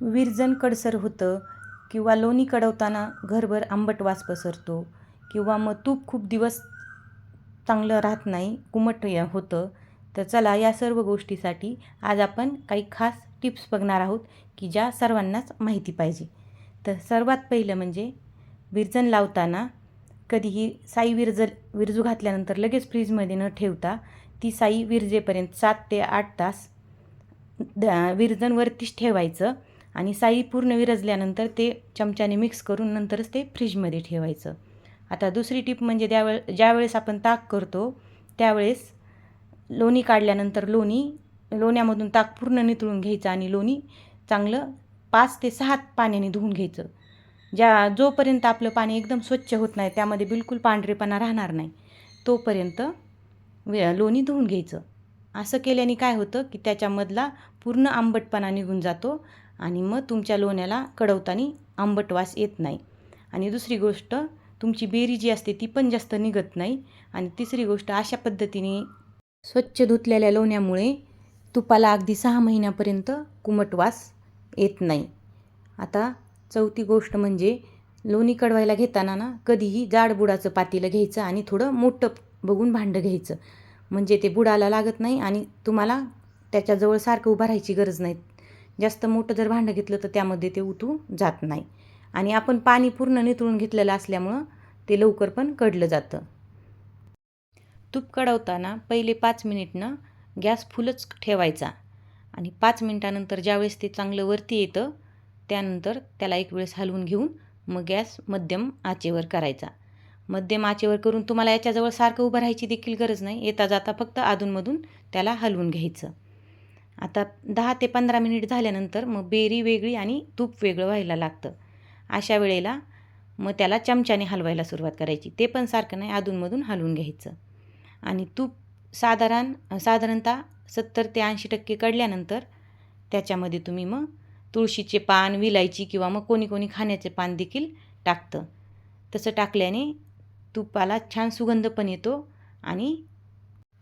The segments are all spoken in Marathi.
विरजण कडसर होतं किंवा लोणी कडवताना घरभर आंबट वास पसरतो किंवा मग तूप खूप दिवस चांगलं राहत नाही कुमट होतं तर चला या सर्व गोष्टीसाठी आज आपण काही खास टिप्स बघणार आहोत की ज्या सर्वांनाच माहिती पाहिजे. तर सर्वात पहिलं म्हणजे विरजण लावताना कधीही साई विरज विरजू घातल्यानंतर लगेच फ्रीजमध्ये न ठेवता ती साई विरजेपर्यंत सात ते आठ तास द विरजनवरतीच ठेवायचं. आणि साई पूर्ण विरजल्यानंतर ते चमच्याने मिक्स करून नंतरच ते फ्रीजमध्ये ठेवायचं. आता दुसरी टीप म्हणजे त्यावेळे ज्यावेळेस आपण ताक करतो त्यावेळेस लोणी काढल्यानंतर लोणी लोण्यामधून ताक पूर्ण नितळून घ्यायचं आणि लोणी चांगलं पाच ते सहा पाण्याने धुवून घ्यायचं. ज्या जोपर्यंत आपलं पाणी एकदम स्वच्छ होत नाही त्यामध्ये बिलकुल पांढरेपणा राहणार नाही तोपर्यंत वे लोणी धुवून घ्यायचं. असं केल्याने काय होतं की त्याच्यामधला पूर्ण आंबटपणा निघून जातो आणि मग तुमच्या लोण्याला कडवताना आंबट वास येत नाही. आणि दुसरी गोष्ट तुमची बेरी जी असते ती पण जास्त निघत नाही. आणि तिसरी गोष्ट अशा पद्धतीने स्वच्छ धुतलेल्या लोण्यामुळे तुपाला अगदी सहा महिन्यापर्यंत कुमट वास येत नाही. आता चौथी गोष्ट म्हणजे लोणी कडवायला घेताना ना कधीही जाडबुडाचं पातीलं पातेलं घ्यायचं आणि थोडं मोठं बघून भांडं घ्यायचं. म्हणजे ते बुडाला लागत नाही आणि तुम्हाला त्याच्याजवळ सारखं उभं राहायची गरज नाही. जास्त मोठं जर भांडं घेतलं तर त्यामध्ये ते उतू जात नाही. आणि आपण पाणी पूर्ण नितळून घेतलेलं असल्यामुळं ते लवकर पण कडलं जातं. तूप कडवताना पहिले पाच मिनिटनं गॅस फुलच ठेवायचा आणि पाच मिनटानंतर ज्यावेळेस ते चांगलं वरती येतं त्यानंतर त्याला एक वेळेस हलवून घेऊन मग गॅस मध्यम आचेवर करायचा. मध्यम आचेवर करून तुम्हाला याच्याजवळ सारखं उभं राहायची देखील गरज नाही. येता जाता फक्त अधूनमधून त्याला हलवून घ्यायचं. आता दहा ते पंधरा मिनिट झाल्यानंतर मग बेरी वेगळी आणि तूप वेगळं व्हायला लागतं. अशा वेळेला मग त्याला चमच्याने हलवायला सुरुवात करायची. ते पण सारखं नाही अधूनमधून हलवून घ्यायचं. आणि तूप साधारण साधारणतः सत्तर ते ऐंशी टक्के कडल्यानंतर त्याच्यामध्ये तुम्ही मग तुळशीचे पान विलायची किंवा मग कोणी कोणी खाण्याचे पान देखील टाकतं. तसं टाकल्याने तुपाला छान सुगंध पण येतो आणि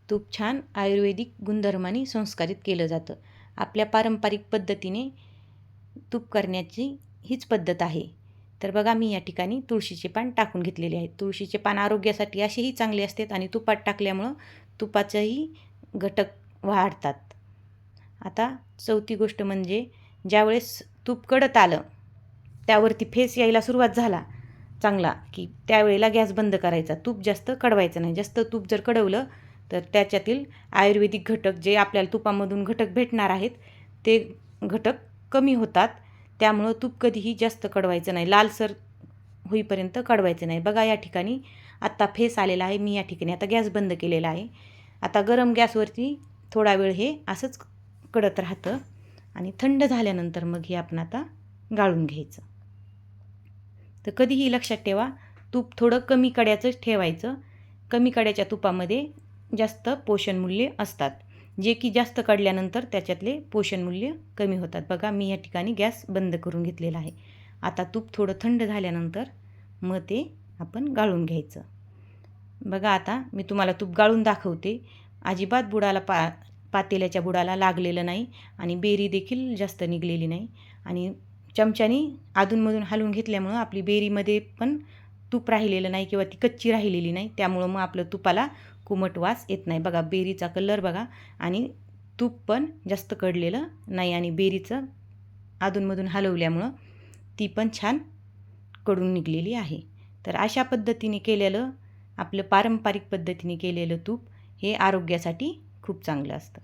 तूप छान आयुर्वेदिक गुणधर्माने संस्कारित केलं जातं. आपल्या पारंपरिक पद्धतीने तूप करण्याची हीच पद्धत आहे. तर बघा मी या ठिकाणी तुळशीचे पान टाकून घेतलेले आहेत. तुळशीचे पान आरोग्यासाठी असेही चांगले असतात आणि तुपात टाकल्यामुळं तुपाचंही घटक वाढतात. आता चौथी गोष्ट म्हणजे ज्यावेळेस तूप कडत आलं त्यावरती फेस यायला सुरुवात झाला चांगला की त्यावेळेला गॅस बंद करायचा. तूप जास्त कडवायचं नाही. जास्त तूप जर कडवलं तर त्याच्यातील आयुर्वेदिक घटक जे आपल्याला तुपामधून घटक भेटणार आहेत ते घटक कमी होतात. त्यामुळं तूप कधीही जास्त कडवायचं नाही. लालसर होईपर्यंत कडवायचं नाही. बघा या ठिकाणी आत्ता फेस आलेला आहे. मी या ठिकाणी आता गॅस बंद केलेला आहे. आता गरम गॅसवरती थोडा वेळ हे असंच कडत राहतं आणि थंड झाल्यानंतर मग हे आपण आता गाळून घ्यायचं. तर कधीही लक्षात ठेवा तूप थोडं कमी कड्याचंच ठेवायचं. कमी कड्याच्या तुपामध्ये जास्त पोषणमूल्य असतात जे की जास्त काढल्यानंतर त्याच्यातले पोषणमूल्य कमी होतात. बघा मी या ठिकाणी गॅस बंद करून घेतलेला आहे. आता तूप थोडं थंड झाल्यानंतर मग ते आपण गाळून घ्यायचं. बघा आता मी तुम्हाला तूप गाळून दाखवते. अजिबात बुडाला पा पातेल्याच्या बुडाला लागलेलं नाही आणि बेरी देखील जास्त निघलेली नाही. आणि चमच्याने अधूनमधून हलवून घेतल्यामुळं आपली बेरीमध्ये पण तूप राहिलेलं नाही किंवा ती कच्ची राहिलेली नाही. त्यामुळं मग आपलं तुपाला कुमट वास येत नाही. बघा बेरीचा कलर बघा. आणि तूप पण जास्त कडलेलं नाही आणि बेरीचं अधूनमधून हलवल्यामुळं ती पण छानकडून निघलेली आहे. तर अशा पद्धतीने केलेलं आपलं पारंपरिक पद्धतीने केलेलं तूप हे आरोग्यासाठी खूप चांगलं असतं.